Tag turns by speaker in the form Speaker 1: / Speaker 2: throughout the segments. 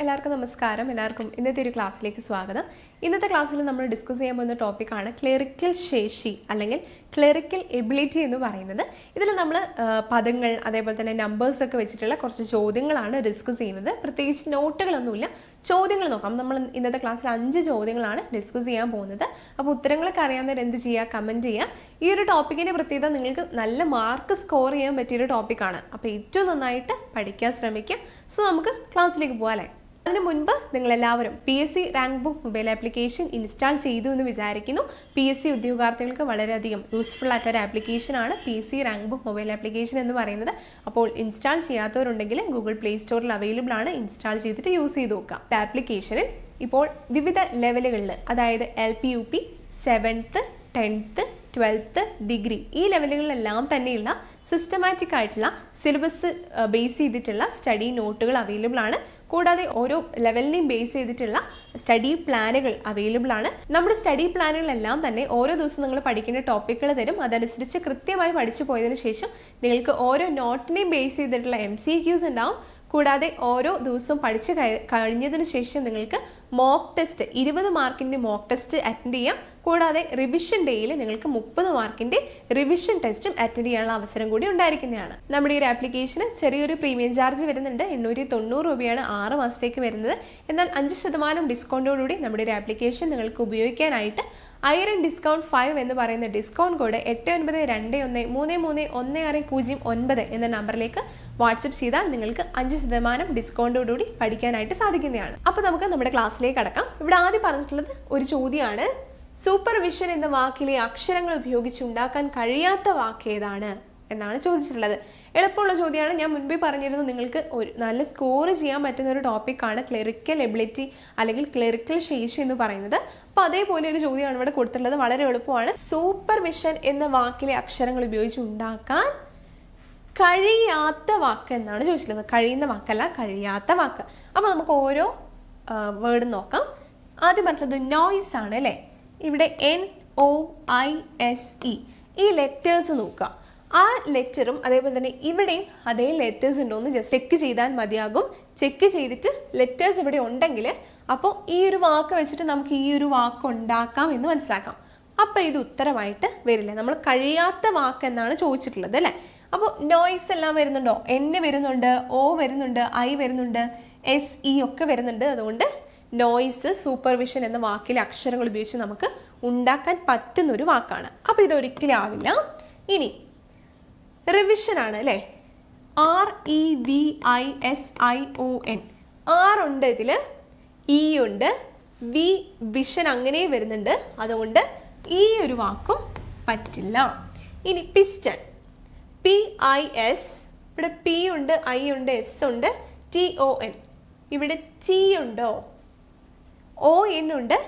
Speaker 1: എല്ലാവർക്കും നമസ്കാരം. എല്ലാവർക്കും ഇന്നത്തെ ഒരു ക്ലാസ്സിലേക്ക് സ്വാഗതം. ഇന്നത്തെ ക്ലാസ്സിൽ നമ്മൾ ഡിസ്കസ് ചെയ്യാൻ പോകുന്ന ടോപ്പിക്കാണ് ക്ലറിക്കൽ ശേഷി അല്ലെങ്കിൽ ക്ലറിക്കൽ എബിലിറ്റി എന്ന് പറയുന്നത്. ഇതിൽ നമ്മൾ പദങ്ങൾ അതേപോലെ തന്നെ നമ്പേഴ്സ് ഒക്കെ വെച്ചിട്ടുള്ള കുറച്ച് ചോദ്യങ്ങളാണ് ഡിസ്കസ് ചെയ്യുന്നത്. പ്രത്യേകിച്ച് നോട്ടുകളൊന്നുമില്ല. ചോദ്യങ്ങൾ നോക്കാം. നമ്മൾ ഇന്നത്തെ ക്ലാസ്സിൽ അഞ്ച് ചോദ്യങ്ങളാണ് ഡിസ്കസ് ചെയ്യാൻ പോകുന്നത്. അപ്പോൾ ഉത്തരങ്ങളൊക്കെ അറിയാവുന്നവർ എന്ത് ചെയ്യുക? കമന്റ് ചെയ്യുക. ഈ ഒരു ടോപ്പിക്കിന്റെ പ്രത്യേകത നിങ്ങൾക്ക് നല്ല മാർക്ക് സ്കോർ ചെയ്യാൻ പറ്റിയൊരു ടോപ്പിക്കാണ് അപ്പോൾ ഏറ്റവും നന്നായിട്ട് പഠിക്കാൻ ശ്രമിക്കുക. സോ നമുക്ക് ക്ലാസ്സിലേക്ക് പോകാം അല്ലേ? അതിന് മുൻപ് നിങ്ങൾ എല്ലാവരും P S C rank book mobile application install ചെയ്തു എന്ന് വിചാരിക്കുന്നു. പി എസ് സി ഉദ്യോഗാർത്ഥികൾക്ക് വളരെയധികം യൂസ്ഫുൾ ആയിട്ടൊരു ആപ്ലിക്കേഷനാണ് P S C rank book mobile application എന്ന് പറയുന്നത്. അപ്പോൾ ഇൻസ്റ്റാൾ ചെയ്യാത്തവരുണ്ടെങ്കിൽ ഗൂഗിൾ പ്ലേ സ്റ്റോറിൽ അവൈലബിൾ ആണ്. ഇൻസ്റ്റാൾ ചെയ്തിട്ട് യൂസ് ചെയ്ത് നോക്കാം. ആപ്ലിക്കേഷനിൽ ഇപ്പോൾ വിവിധ ലെവലുകളിൽ അതായത് L P U P seventh tenth twelfth degree ഈ ലെവലുകളിലെല്ലാം തന്നെയുള്ള സിസ്റ്റമാറ്റിക് ആയിട്ടുള്ള സിലബസ് ബേസ് ചെയ്തിട്ടുള്ള സ്റ്റഡി നോട്ടുകൾ അവൈലബിൾ ആണ്. കൂടാതെ ഓരോ ലെവലിനെയും ബേസ് ചെയ്തിട്ടുള്ള സ്റ്റഡി പ്ലാനുകൾ അവൈലബിൾ ആണ്. നമ്മുടെ സ്റ്റഡി പ്ലാനുകളെല്ലാം തന്നെ ഓരോ ദിവസം നിങ്ങൾ പഠിക്കേണ്ട ടോപ്പിക്കുകൾ തരും. അതനുസരിച്ച് കൃത്യമായി പഠിച്ചു പോയതിനു ശേഷം നിങ്ങൾക്ക് ഓരോ നോട്ടിനെയും ബേസ് ചെയ്തിട്ടുള്ള എം സി ക്യൂസ് ഉണ്ടാവും. കൂടാതെ ഓരോ ദിവസവും പഠിച്ചു കഴി- കഴിഞ്ഞതിന് ശേഷം നിങ്ങൾക്ക് മോക്ക് ടെസ്റ്റ് ഇരുപത് മാർക്കിന്റെ മോക്ക് ടെസ്റ്റ് അറ്റൻഡ് ചെയ്യാം. കൂടാതെ റിവിഷൻ ഡേയിൽ നിങ്ങൾക്ക് മുപ്പത് മാർക്കിന്റെ റിവിഷൻ ടെസ്റ്റും അറ്റൻഡ് ചെയ്യാനുള്ള അവസരം കൂടി ഉണ്ടായിരിക്കുന്നതാണ്. നമ്മുടെ ഈ ഒരു ആപ്ലിക്കേഷന് ചെറിയൊരു പ്രീമിയം ചാർജ് വരുന്നുണ്ട്. എണ്ണൂറ്റി തൊണ്ണൂറ് രൂപയാണ് ആറ് മാസത്തേക്ക് വരുന്നത്. എന്നാൽ അഞ്ച് ശതമാനം ഡിസ്കൗണ്ടോടുകൂടി നമ്മുടെ ഒരു ആപ്ലിക്കേഷൻ നിങ്ങൾക്ക് ഉപയോഗിക്കാനായിട്ട് ഐറൺ ഡിസ്കൗണ്ട് ഫൈവ് എന്ന് പറയുന്ന ഡിസ്കൗണ്ട് കോഡ് എട്ട് ഒൻപത് രണ്ട് ഒന്ന് മൂന്ന് മൂന്ന് ഒന്ന് ആറ് പൂജ്യം ഒൻപത് എന്ന നമ്പറിലേക്ക് വാട്സപ്പ് ചെയ്താൽ നിങ്ങൾക്ക് അഞ്ച് ശതമാനം ഡിസ്കൗണ്ടോടുകൂടി പഠിക്കാനായിട്ട് സാധിക്കുന്നതാണ്. അപ്പോൾ നമുക്ക് നമ്മുടെ ക്ലാസ്സിലേക്ക് കടക്കാം. ഇവിടെ ആദ്യം പറഞ്ഞിട്ടുള്ളത് ഒരു ചോദ്യമാണ്. സൂപ്പർവിഷൻ എന്ന വാക്കിലെ അക്ഷരങ്ങൾ ഉപയോഗിച്ച് ഉണ്ടാക്കാൻ കഴിയാത്ത വാക്ക് ഏതാണ്? എന്നാണ് ചോദിച്ചിട്ടുള്ളത്. എളുപ്പമുള്ള ചോദ്യമാണ്. ഞാൻ മുൻപേ പറഞ്ഞിരുന്നു നിങ്ങൾക്ക് ഒരു നല്ല സ്കോർ ചെയ്യാൻ പറ്റുന്ന ഒരു ടോപ്പിക്കാണ് ക്ലറിക്കൽ എബിലിറ്റി അല്ലെങ്കിൽ ക്ലറിക്കൽ ശേഷി എന്ന് പറയുന്നത്. അപ്പോൾ അതേപോലെ ഒരു ചോദ്യമാണ് ഇവിടെ കൊടുത്തിട്ടുള്ളത്. വളരെ എളുപ്പമാണ്. സൂപ്പർ മിഷൻ എന്ന വാക്കിലെ അക്ഷരങ്ങൾ ഉപയോഗിച്ച് ഉണ്ടാക്കാൻ കഴിയാത്ത വാക്ക് എന്നാണ് ചോദിച്ചിട്ടുള്ളത്. കഴിയുന്ന വാക്കല്ല കഴിയാത്ത വാക്ക്. അപ്പോൾ നമുക്ക് ഓരോ വേർഡ് നോക്കാം. ആദ്യം പറഞ്ഞത് നോയ്സ് ആണ് അല്ലേ? ഇവിടെ N O I S E ഈ ലെറ്റേഴ്സ് നോക്കുക. ആ ലെറ്ററും അതേപോലെ തന്നെ ഇവിടെയും അതേ ലെറ്റേഴ്സ് ഉണ്ടോ എന്ന് ജസ്റ്റ് ചെക്ക് ചെയ്താൽ മതിയാകും. ചെക്ക് ചെയ്തിട്ട് ലെറ്റേഴ്സ് ഇവിടെ ഉണ്ടെങ്കിൽ അപ്പോൾ ഈ ഒരു വാക്ക് വെച്ചിട്ട് നമുക്ക് ഈ ഒരു വാക്ക് ഉണ്ടാക്കാം എന്ന് മനസ്സിലാക്കാം. അപ്പോൾ ഇത് ഉത്തരമായിട്ട് വരില്ല? നമ്മൾ കഴിയാത്ത വാക്ക് എന്നാണ് ചോദിച്ചിട്ടുള്ളത് അല്ലേ? അപ്പോൾ നോയ്സ് എല്ലാം വരുന്നുണ്ടോ? എൻ വരുന്നുണ്ട് ഓ വരുന്നുണ്ട് ഐ വരുന്നുണ്ട് എസ് ഇ ഒക്കെ വരുന്നുണ്ട്. അതുകൊണ്ട് നോയ്സ് സൂപ്പർവിഷൻ എന്ന വാക്കിലെ അക്ഷരങ്ങൾ ഉപയോഗിച്ച് നമുക്ക് ഉണ്ടാക്കാൻ പറ്റുന്ന ഒരു വാക്കാണ് അപ്പോൾ ഇതൊരിക്കലും ആവില്ല. ഇനി റിവിഷൻ ആണ് അല്ലേ? R E V I S I O N R ഉണ്ട് ഇതിൽ ഇ ഉണ്ട് വി വിഷൻ അങ്ങനെ വരുന്നുണ്ട്. അതുകൊണ്ട് ഈ ഒരു വാക്കും പറ്റില്ല. ഇനി പിസ്റ്റൺ പി ഐ എസ് ഇവിടെ പി ഉണ്ട് ഐ ഉണ്ട് എസ് ഉണ്ട് ടി ഒ എൻ ഇവിടെ ടി ഉണ്ടോ? ഒ എൻ ഉണ്ട്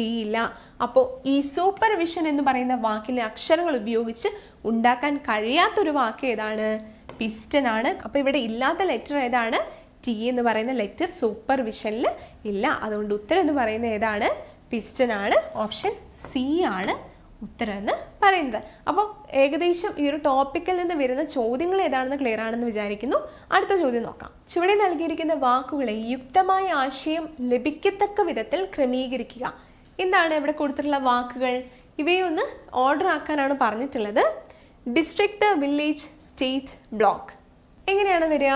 Speaker 1: ഇല്ല അപ്പോൾ ഈ സൂപ്പർവിഷൻ എന്ന് പറയുന്ന വാക്കിലെ അക്ഷരങ്ങൾ ഉപയോഗിച്ച് ഉണ്ടാക്കാൻ കഴിയാത്തൊരു വാക്ക് ഏതാണ്? പിസ്റ്റൻ ആണ് അപ്പോൾ ഇവിടെ ഇല്ലാത്ത ലെറ്റർ ഏതാണ്? ടി എന്ന് പറയുന്ന ലെറ്റർ സൂപ്പർവിഷനിൽ ഇല്ല. അതുകൊണ്ട് ഉത്തരം എന്ന് പറയുന്നത് ഏതാണ്? പിസ്റ്റൻ ആണ് ഓപ്ഷൻ സി ആണ് ഉത്തരം എന്ന് പറയുന്നത്. അപ്പോൾ ഏകദേശം ഈ ഒരു ടോപ്പിക്കിൽ നിന്ന് വരുന്ന ചോദ്യങ്ങൾ ഏതാണെന്ന് ക്ലിയർ ആണെന്ന് വിചാരിക്കുന്നു. അടുത്ത ചോദ്യം നോക്കാം. ചുവടെ നൽകിയിരിക്കുന്ന വാക്കുകളെ യുക്തമായ ആശയം ലഭിക്കത്തക്ക വിധത്തിൽ ക്രമീകരിക്കുക. എന്താണ് ഇവിടെ കൊടുത്തിട്ടുള്ള വാക്കുകൾ? ഇവയൊന്ന് ഓർഡർ ആക്കാനാണ് പറഞ്ഞിട്ടുള്ളത്. ഡിസ്ട്രിക്ട് വില്ലേജ് സ്റ്റേറ്റ് ബ്ലോക്ക് എങ്ങനെയാണ് വരിക?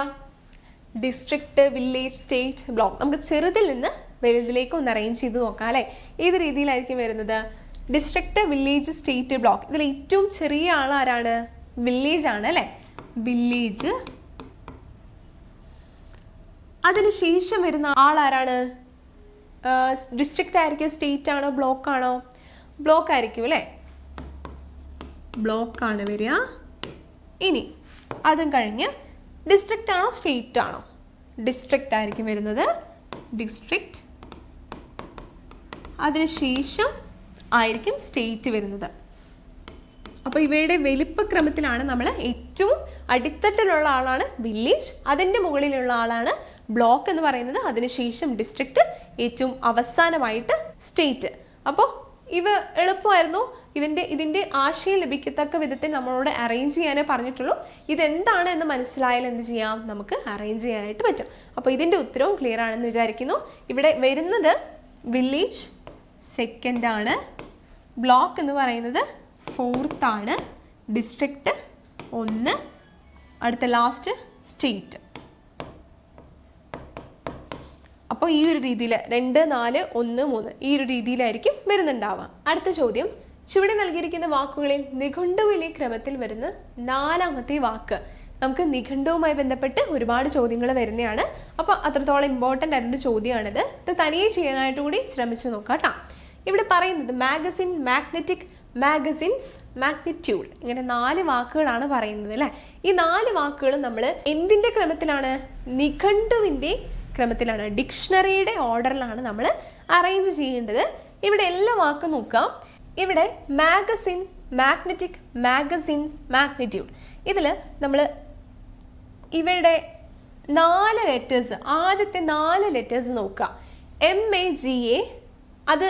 Speaker 1: ഡിസ്ട്രിക്ട് വില്ലേജ് സ്റ്റേറ്റ് ബ്ലോക്ക് നമുക്ക് ചെറുതിൽ നിന്ന് വലുതിലേക്ക് ഒന്ന് അറേഞ്ച് ചെയ്ത് നോക്കാം അല്ലേ? ഏത് രീതിയിലായിരിക്കും വരുന്നത്? ഡിസ്ട്രിക്ട് വില്ലേജ് സ്റ്റേറ്റ് ബ്ലോക്ക് ഇതിൽ ഏറ്റവും ചെറിയ ആൾ ആരാണ്? വില്ലേജ് ആണ് അല്ലേ? വില്ലേജ് അതിനുശേഷം വരുന്ന ആൾ ആരാണ്? ഡിസ്ട്രിക്റ്റ് ആയിരിക്കും സ്റ്റേറ്റ് ആണോ ബ്ലോക്ക് ആണോ? ബ്ലോക്ക് ആയിരിക്കും അല്ലേ? ബ്ലോക്ക് ആണ് വരിക. ഇനി അതും കഴിഞ്ഞ് ഡിസ്ട്രിക്റ്റ് ആണോ സ്റ്റേറ്റ് ആണോ? ഡിസ്ട്രിക്റ്റ് ആയിരിക്കും വരുന്നത്. ഡിസ്ട്രിക്റ്റ് അതിനുശേഷം ആയിരിക്കും സ്റ്റേറ്റ് വരുന്നത്. അപ്പോൾ ഇവയുടെ വലിപ്പക്രമത്തിലാണ് നമ്മൾ ഏറ്റവും അടിത്തട്ടിലുള്ള ആളാണ് വില്ലേജ്. അതിന്റെ മുകളിലുള്ള ആളാണ് ബ്ലോക്ക് എന്ന് പറയുന്നത്. അതിനുശേഷം ഡിസ്ട്രിക്റ്റ് ഏറ്റവും അവസാനമായിട്ട് സ്റ്റേറ്റ് അപ്പോൾ ഇവ എളുപ്പമായിരുന്നു. ഇതിന്റെ ഇതിന്റെ ആശയം ലഭിക്കത്തക്ക വിധത്തിൽ നമ്മളോട് അറേഞ്ച് ചെയ്യാനേ പറഞ്ഞിട്ടുള്ളൂ. ഇതെന്താണ് എന്ന് മനസ്സിലായാൽ എന്ത് ചെയ്യാം? നമുക്ക് അറേഞ്ച് ചെയ്യാനായിട്ട് പറ്റും. അപ്പോൾ ഇതിന്റെ ഉത്തരവും ക്ലിയർ ആണെന്ന് വിചാരിക്കുന്നു. ഇവിടെ വരുന്നത് വില്ലേജ് സെക്കൻഡ് ആണ്. ബ്ലോക്ക് എന്ന് പറയുന്നത് ഫോർത്ത് ആണ്. ഒന്ന്. അടുത്ത ലാസ്റ്റ് സ്റ്റേറ്റ് അപ്പോൾ ഈ ഒരു രീതിയിൽ രണ്ട് നാല് ഒന്ന് മൂന്ന് ഈ ഒരു രീതിയിലായിരിക്കും വരുന്നുണ്ടാവുക. അടുത്ത ചോദ്യം. ചുവടെ നൽകിയിരിക്കുന്ന വാക്കുകളിൽ നിഘണ്ടുവിലെ ക്രമത്തിൽ വരുന്ന നാലാമത്തെ വാക്ക്. നമുക്ക് നിഘണ്ടുവുമായി ബന്ധപ്പെട്ട് ഒരുപാട് ചോദ്യങ്ങൾ വരുന്നതാണ് അപ്പോൾ അത്രത്തോളം ഇമ്പോർട്ടന്റ് ആയിട്ടൊരു ചോദ്യമാണിത്. ഇത് തനിയെ ചെയ്യാനായിട്ട് കൂടി ശ്രമിച്ചു നോക്കാം ഇവിടെ പറയുന്നത് മാഗസിൻ മാഗ്നറ്റിക് മാഗസിൻസ് മാഗ്നിറ്റ്യൂഡ് ഇങ്ങനെ നാല് വാക്കുകളാണ് പറയുന്നത് അല്ലേ? ഈ നാല് വാക്കുകളും നമ്മൾ എന്തിന്റെ ക്രമത്തിലാണ്? നിഘണ്ടുവിന്റെ ക്രമത്തിലാണ്. ഡിക്ഷണറിയുടെ ഓർഡറിലാണ് നമ്മൾ അറേഞ്ച് ചെയ്യേണ്ടത്. ഇവിടെ എല്ലാ വാക്കും നോക്കാം. ഇവിടെ മാഗസിൻ മാഗ്നറ്റിക് മാഗസിൻസ് മാഗ്നിറ്റ്യൂഡ് ഇതിൽ നമ്മൾ ഇവയുടെ നാല് ലെറ്റേഴ്സ് ആദ്യത്തെ നാല് ലെറ്റേഴ്സ് നോക്കാം എം എ ജി എ അത്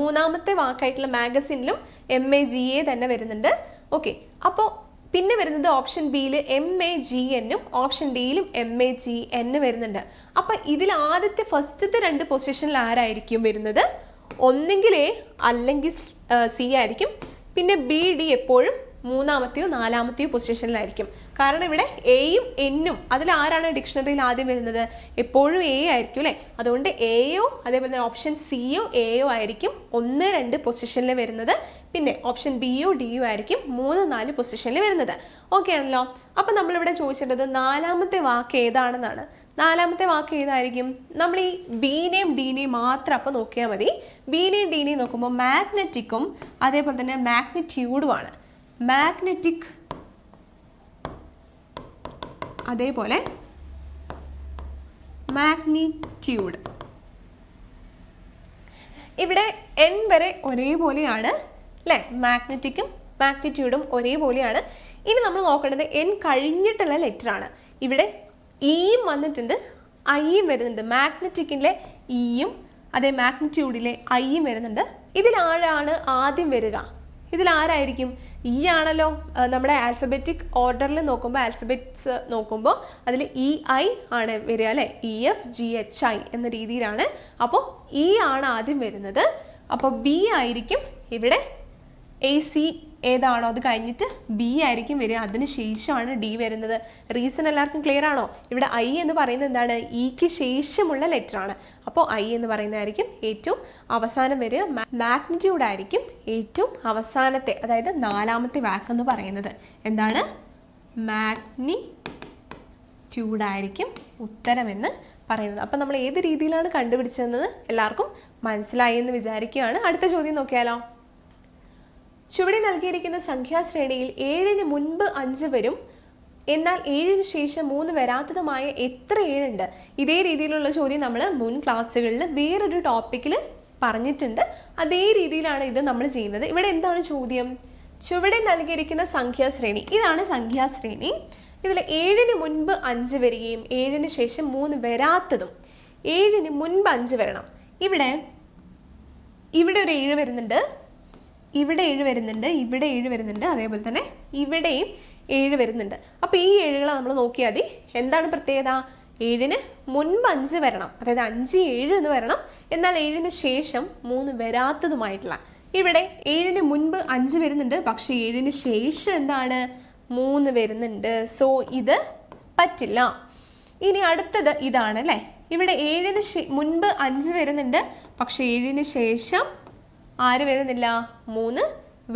Speaker 1: മൂന്നാമത്തെ വാക്കായിട്ടുള്ള മാഗസിനിലും എം എ ജി എ തന്നെ വരുന്നുണ്ട്. ഓക്കെ അപ്പോൾ പിന്നെ വരുന്നത് ഓപ്ഷൻ ബിയിൽ എം എ ജി എന്നും ഓപ്ഷൻ ഡിയിലും എം എ ജി എൻ വരുന്നുണ്ട്. അപ്പം ഇതിൽ ആദ്യത്തെ ഫസ്റ്റത്തെ രണ്ട് പൊസിഷനിൽ ആരായിരിക്കും വരുന്നത്? ഒന്നെങ്കിൽ എ അല്ലെങ്കിൽ സി ആയിരിക്കും. പിന്നെ ബി ഡി എപ്പോഴും മൂന്നാമത്തെയോ നാലാമത്തെയോ പൊസിഷനിലായിരിക്കും. കാരണം ഇവിടെ എയും എന്നും അതിൽ ആരാണ് ഡിക്ഷണറിയിൽ ആദ്യം വരുന്നത്? എപ്പോഴും എ ആയിരിക്കും അല്ലേ? അതുകൊണ്ട് എയോ അതേപോലെ തന്നെ ഓപ്ഷൻ സിയോ എയോ ആയിരിക്കും ഒന്ന് രണ്ട് പൊസിഷനിൽ വരുന്നത്. പിന്നെ ഓപ്ഷൻ ബിയോ ഡിയോ ആയിരിക്കും മൂന്ന് നാല് പൊസിഷനിൽ വരുന്നത്. ഓക്കെ ആണല്ലോ? അപ്പം നമ്മളിവിടെ ചോദിച്ചിട്ടത് നാലാമത്തെ വാക്ക് ഏതാണെന്നാണ്. നാലാമത്തെ വാക്ക് ഏതായിരിക്കും? നമ്മൾ ഈ ബീനെയും ഡീനെയും മാത്രം അപ്പോൾ നോക്കിയാൽ മതി. ബീനെയും ഡീനെയും നോക്കുമ്പോൾ മാഗ്നറ്റിക്കും അതേപോലെ തന്നെ മാഗ്നിറ്റ്യൂഡുമാണ് മാഗ്നറ്റിക് അതേപോലെ മാഗ്നിറ്റ്യൂഡ് ഇവിടെ എൻ വരെ ഒരേപോലെയാണ് അല്ലേ മാഗ്നറ്റിക്കും മാഗ്നിറ്റ്യൂഡും ഒരേപോലെയാണ്. ഇനി നമ്മൾ നോക്കേണ്ടത് എൻ കഴിഞ്ഞിട്ടുള്ള ലെറ്റർ ആണ്. ഇവിടെ ഇയും വന്നിട്ടുണ്ട് ഐയും വരുന്നുണ്ട്. മാഗ്നറ്റിക്കിലെ ഇയും അതേ മാഗ്നിറ്റ്യൂഡിലെ ഐയും വരുന്നുണ്ട്. ഇതിലാരാണ് ആദ്യം വരിക? ഇതിൽ ആരായിരിക്കും? ഇ ആണല്ലോ നമ്മുടെ ആൽഫബറ്റിക് ഓർഡറിൽ നോക്കുമ്പോൾ ആൽഫബറ്റ്സ് നോക്കുമ്പോൾ അതിൽ ഇ ഐ ആണ് വരിക അല്ലേ? E F G H I എന്ന രീതിയിലാണ്. അപ്പോൾ ഇ ആണ് ആദ്യം വരുന്നത്. അപ്പോൾ ബി ആയിരിക്കും ഇവിടെ എ സി ഏതാണോ അത് കഴിഞ്ഞിട്ട് ബി ആയിരിക്കും വരിക. അതിന് ശേഷമാണ് ഡി വരുന്നത്. റീസൺ എല്ലാവർക്കും ക്ലിയർ ആണോ? ഇവിടെ ഐ എന്ന് പറയുന്നത് എന്താണ്? ഇക്ക് ശേഷമുള്ള ലെറ്റർ ആണ്. അപ്പോൾ ഐ എന്ന് പറയുന്നതായിരിക്കും ഏറ്റവും അവസാനം വരിക. മാഗ്നിറ്റ്യൂഡ് ആയിരിക്കും ഏറ്റവും അവസാനത്തെ അതായത് നാലാമത്തെ വാക്ക് എന്ന് പറയുന്നത്. എന്താണ്? മാഗ്നിറ്റ്യൂഡ് ആയിരിക്കും ഉത്തരമെന്ന് പറയുന്നത്. അപ്പം നമ്മൾ ഏത് രീതിയിലാണ് കണ്ടുപിടിച്ചതെന്ന് എല്ലാവർക്കും മനസ്സിലായി എന്ന് വിചാരിക്കുകയാണ്. അടുത്ത ചോദ്യം നോക്കിയാലോ? ചുവടെ നൽകിയിരിക്കുന്ന സംഖ്യാശ്രേണിയിൽ ഏഴിന് മുൻപ് അഞ്ച് വരും. എന്നാൽ ഏഴിന് ശേഷം മൂന്ന് വരാത്തതുമായ എത്ര ഏഴുണ്ട്? ഇതേ രീതിയിലുള്ള ചോദ്യം നമ്മൾ മുൻ ക്ലാസ്സുകളിൽ വേറൊരു ടോപ്പിക്കിൽ പറഞ്ഞിട്ടുണ്ട്. അതേ രീതിയിലാണ് ഇത് നമ്മൾ ചെയ്യുന്നത്. ഇവിടെ എന്താണ് ചോദ്യം? ചുവടെ നൽകിയിരിക്കുന്ന സംഖ്യാശ്രേണി. ഇതാണ് സംഖ്യാശ്രേണി. ഇതിൽ ഏഴിന് മുൻപ് അഞ്ച് വരികയും ഏഴിന് ശേഷം മൂന്ന് വരാത്തതും. ഏഴിന് മുൻപ് അഞ്ച് വരണം. ഇവിടെ ഇവിടെ ഒരു ഏഴ് വരുന്നുണ്ട്. ഇവിടെ ഏഴ് വരുന്നുണ്ട് ഇവിടെ ഏഴ് വരുന്നുണ്ട് അതേപോലെ തന്നെ ഇവിടെയും ഏഴ് വരുന്നുണ്ട്. അപ്പോൾ ഈ ഏഴുകളെ നമ്മൾ നോക്കിയാൽ മതി. എന്താണ് പ്രത്യേകത? ഏഴിന് മുൻപ് അഞ്ച് വരണം. അതായത് അഞ്ച് ഏഴ് എന്ന് വരണം. എന്നാൽ ഏഴിന് ശേഷം മൂന്ന് വരാത്തതുമായിട്ടുള്ള. ഇവിടെ ഏഴിന് മുൻപ് അഞ്ച് വരുന്നുണ്ട് പക്ഷേ ഏഴിന് ശേഷം എന്താണ്? മൂന്ന് വരുന്നുണ്ട്. സോ ഇത് പറ്റില്ല. ഇനി അടുത്തത് ഇതാണ് അല്ലേ? ഇവിടെ ഏഴിന് മുൻപ് അഞ്ച് വരുന്നുണ്ട് പക്ഷേ ഏഴിന് ശേഷം ആര് വരുന്നില്ല? മൂന്ന്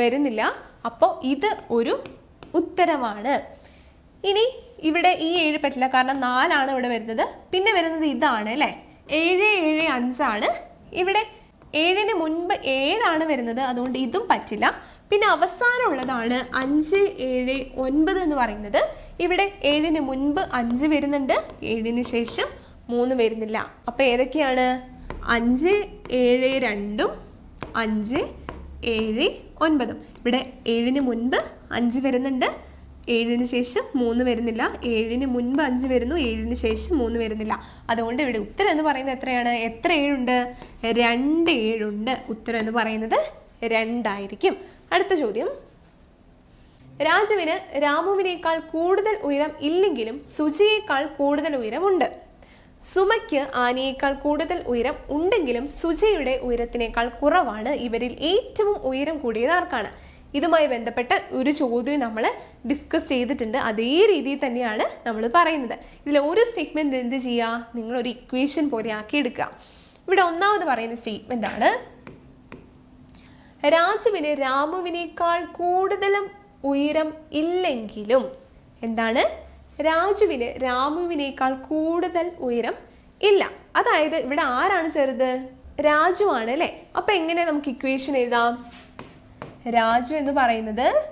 Speaker 1: വരുന്നില്ല. അപ്പോൾ ഇത് ഒരു ഉത്തരമാണ്. ഇനി ഇവിടെ ഈ ഏഴ് പറ്റില്ല. കാരണം നാലാണ് ഇവിടെ വരുന്നത്. പിന്നെ വരുന്നത് ഇതാണ് അല്ലേ? ഏഴ് ഏഴ് അഞ്ചാണ്. ഇവിടെ ഏഴിന് മുൻപ് ഏഴാണ് വരുന്നത്. അതുകൊണ്ട് ഇതും പറ്റില്ല. പിന്നെ അവസാനമുള്ളതാണ് അഞ്ച് ഏഴ് ഒൻപത് എന്ന് പറയുന്നത്. ഇവിടെ ഏഴിന് മുൻപ് അഞ്ച് വരുന്നുണ്ട്. ഏഴിന് ശേഷം മൂന്ന് വരുന്നില്ല. അപ്പോൾ ഏതൊക്കെയാണ്? അഞ്ച് ഏഴ് രണ്ടും അഞ്ച് ഏഴ് ഒൻപതും. ഇവിടെ ഏഴിന് മുൻപ് അഞ്ച് വരുന്നുണ്ട്. ഏഴിന് ശേഷം മൂന്ന് വരുന്നില്ല. ഏഴിന് മുൻപ് അഞ്ച് വരുന്നു. ഏഴിന് ശേഷം മൂന്ന് വരുന്നില്ല. അതുകൊണ്ട് ഇവിടെ ഉത്തരം എന്ന് പറയുന്നത് എത്രയാണ്? എത്ര ഏഴുണ്ട്? രണ്ട് ഏഴുണ്ട്. ഉത്തരം എന്ന് പറയുന്നത് രണ്ടായിരിക്കും. അടുത്ത ചോദ്യം. രാജുവിന് രാമുവിനേക്കാൾ കൂടുതൽ ഉയരം ഇല്ലെങ്കിലും സുജിയേക്കാൾ കൂടുതൽ ഉയരമുണ്ട്. സുമയ്ക്ക് ആനയേക്കാൾ കൂടുതൽ ഉയരം ഉണ്ടെങ്കിലും സുജയുടെ ഉയരത്തിനേക്കാൾ കുറവാണ്. ഇവരിൽ ഏറ്റവും ഉയരം കൂടിയത് ആർക്കാണ്? ഇതുമായി ബന്ധപ്പെട്ട ഒരു ചോദ്യം നമ്മൾ ഡിസ്കസ് ചെയ്തിട്ടുണ്ട്. അതേ രീതിയിൽ തന്നെയാണ് നമ്മൾ പറയുന്നത്. ഇതിൽ ഓരോ സ്റ്റേറ്റ്മെന്റ് എന്ത് ചെയ്യുക നിങ്ങൾ ഒരു ഇക്വേഷൻ പോലെ ആക്കി എടുക്കുക ഇവിടെ ഒന്നാമത് പറയുന്ന സ്റ്റേറ്റ്മെന്റ് ആണ്. രാജുവിന് രാമുവിനേക്കാൾ കൂടുതലും ഉയരം ഇല്ലെങ്കിലും എന്താണ്? രാജുവിന് രാമുവിനേക്കാൾ കൂടുതൽ ഉയരം ഇല്ല. അതായത് ഇവിടെ ആരാണ് ചെറുത്? രാജു ആണ് അല്ലേ? അപ്പൊ എങ്ങനെ നമുക്ക് ഇക്വേഷൻ എഴുതാം? രാജു എന്ന് പറയുന്നത്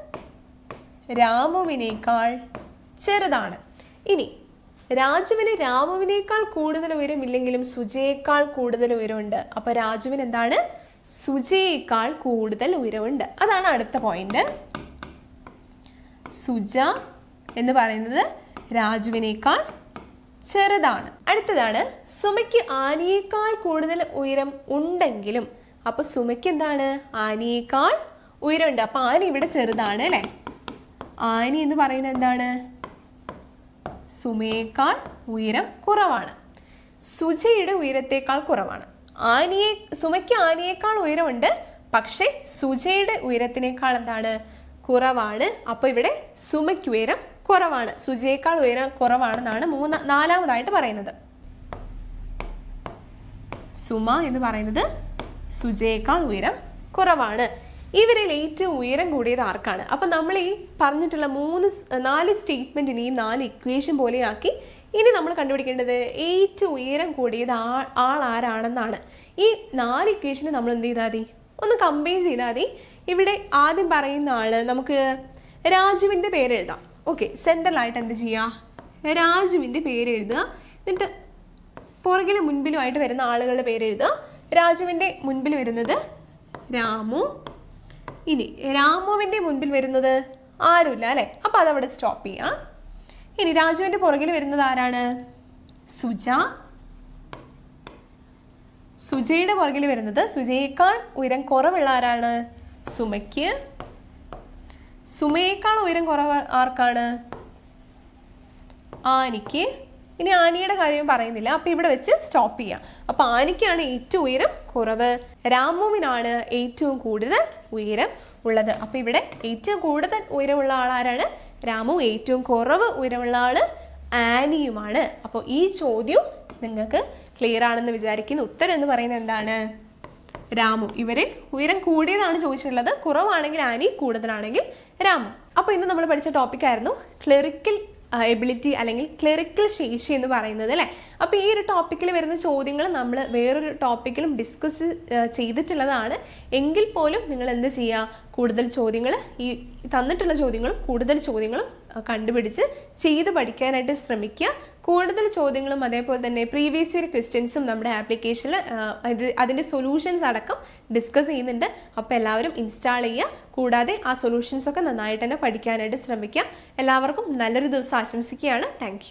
Speaker 1: രാമുവിനേക്കാൾ ചെറുതാണ്. ഇനി രാജുവിന് രാമുവിനേക്കാൾ കൂടുതൽ ഉയരം ഇല്ലെങ്കിലും സുജയേക്കാൾ കൂടുതൽ ഉയരമുണ്ട്. അപ്പൊ രാജുവിന് എന്താണ്? സുജയേക്കാൾ കൂടുതൽ ഉയരമുണ്ട്. അതാണ് അടുത്ത പോയിന്റ് സുജ എന്ന് പറയുന്നത് രാജുവിനേക്കാൾ ചെറുതാണ്. അടുത്തതാണ് സുമയ്ക്ക് ആനയേക്കാൾ കൂടുതൽ ഉയരം ഉണ്ടെങ്കിലും അപ്പൊ സുമയ്ക്ക് എന്താണ്? ആനയേക്കാൾ ഉയരമുണ്ട്. അപ്പൊ ആന ഇവിടെ ചെറുതാണ് അല്ലേ? ആനി എന്ന് പറയുന്നത് എന്താണ്? സുമയേക്കാൾ ഉയരം കുറവാണ്. സുജയുടെ ഉയരത്തേക്കാൾ കുറവാണ്. ആനിയെ സുമയ്ക്ക് ആനിയേക്കാൾ ഉയരമുണ്ട് പക്ഷേ സുജയുടെ ഉയരത്തിനേക്കാൾ എന്താണ്? കുറവാണ്. അപ്പോൾ ഇവിടെ സുമയ്ക്ക് ഉയരം കുറവാണ്. സുജിയേക്കാൾ ഉയരം കുറവാണെന്നാണ് മൂന്ന നാലാമതായിട്ട് പറയുന്നത്. സുമ എന്ന് പറയുന്നത് സുജയേക്കാൾ ഉയരം കുറവാണ്. ഇവരിൽ ഏറ്റവും ഉയരം കൂടിയത് ആർക്കാണ്? അപ്പം നമ്മൾ ഈ പറഞ്ഞിട്ടുള്ള മൂന്ന് നാല് സ്റ്റേറ്റ്മെന്റിനെയും നാല് ഇക്വേഷൻ പോലെയാക്കി ഇനി നമ്മൾ കണ്ടുപിടിക്കേണ്ടത് ഏറ്റവും ഉയരം കൂടിയത് ആ ആൾ ആരാണെന്നാണ്. ഈ നാല് ഇക്വേഷന് നമ്മൾ എന്ത് ചെയ്താൽ മതി? ഒന്ന് കമ്പൈൻ ചെയ്താൽ മതി. ഇവിടെ ആദ്യം പറയുന്ന ആൾ നമുക്ക് രാജുവിന്റെ പേര് എഴുതാം. ഓക്കെ സെൻട്രലായിട്ട് എന്ത് ചെയ്യുക രാജുവിന്റെ പേര് എഴുതുക. എന്നിട്ട് പുറകിലും മുൻപിലുമായിട്ട് വരുന്ന ആളുകളുടെ പേര് എഴുതുക. രാജുവിന്റെ മുൻപിൽ വരുന്നത് രാമു. ഇനി രാമുവിന്റെ മുൻപിൽ വരുന്നത് ആരുമില്ല അല്ലേ? അപ്പം അതവിടെ സ്റ്റോപ്പ് ചെയ്യാം. ഇനി രാജുവിന്റെ പുറകിൽ വരുന്നത് ആരാണ്? സുജ. സുജയുടെ പുറകിൽ വരുന്നത് സുജയേക്കാൾ ഉയരം കുറവുള്ള ആരാണ്? സുമയ്ക്ക്. സുമയേക്കാൾ ഉയരം കുറവ് ആർക്കാണ്? ആനിക്ക്. ഇനി ആനിയുടെ കാര്യം പറയുന്നില്ല. അപ്പൊ ഇവിടെ വെച്ച് സ്റ്റോപ്പ് ചെയ്യാം. അപ്പൊ ആനിക്കാണ് ഏറ്റവും ഉയരം കുറവ്. രാമുവിനാണ് ഏറ്റവും കൂടുതൽ ഉയരം ഉള്ളത്. അപ്പൊ ഇവിടെ ഏറ്റവും കൂടുതൽ ഉയരമുള്ള ആളാരാണ് രാമു. ഏറ്റവും കുറവ് ഉയരമുള്ള ആൾ ആനിയുമാണ്. അപ്പോൾ ഈ ചോദ്യം നിങ്ങൾക്ക് ക്ലിയർ ആണെന്ന് വിചാരിക്കുന്നു. ഉത്തരം എന്ന് പറയുന്നത് എന്താണ്? രാമു. ഇവരിൽ ഉയരം കൂടിയതാണ് ചോദിച്ചിട്ടുള്ളത്. കുറവാണെങ്കിൽ ആനി കൂടുതലാണെങ്കിൽ രാമു അപ്പോൾ ഇന്ന് നമ്മൾ പഠിച്ച ടോപ്പിക്കായിരുന്നു ക്ലറിക്കൽ എബിലിറ്റി അല്ലെങ്കിൽ ക്ലറിക്കൽ ശേഷി എന്ന് പറയുന്നത് അല്ലേ? അപ്പോൾ ഈ ഒരു ടോപ്പിക്കിൽ വരുന്ന ചോദ്യങ്ങൾ നമ്മൾ വേറൊരു ടോപ്പിക്കിലും ഡിസ്കസ് ചെയ്തിട്ടുള്ളതാണ്. എങ്കിൽ പോലും നിങ്ങൾ എന്ത് ചെയ്യുക കൂടുതൽ ചോദ്യങ്ങൾ ഈ തന്നിട്ടുള്ള ചോദ്യങ്ങളും കൂടുതൽ ചോദ്യങ്ങളും കണ്ടുപിടിച്ച് ചെയ്ത് പഠിക്കാനായിട്ട് ശ്രമിക്കുക കൂടുതൽ ചോദ്യങ്ങളും അതേപോലെ തന്നെ പ്രീവിയസ് ഇയർ ക്വസ്റ്റ്യൻസും നമ്മുടെ ആപ്ലിക്കേഷനിൽ ഇത് അതിന്റെ സൊല്യൂഷൻസ് അടക്കം ഡിസ്കസ് ചെയ്യുന്നുണ്ട്. അപ്പോൾ എല്ലാവരും ഇൻസ്റ്റാൾ ചെയ്യുക. കൂടാതെ ആ സൊല്യൂഷൻസ് ഒക്കെ നന്നായിട്ട് തന്നെ പഠിക്കാനായിട്ട് ശ്രമിക്കുക. എല്ലാവർക്കും നല്ലൊരു ദിവസം ആശംസിക്കുകയാണ്. താങ്ക്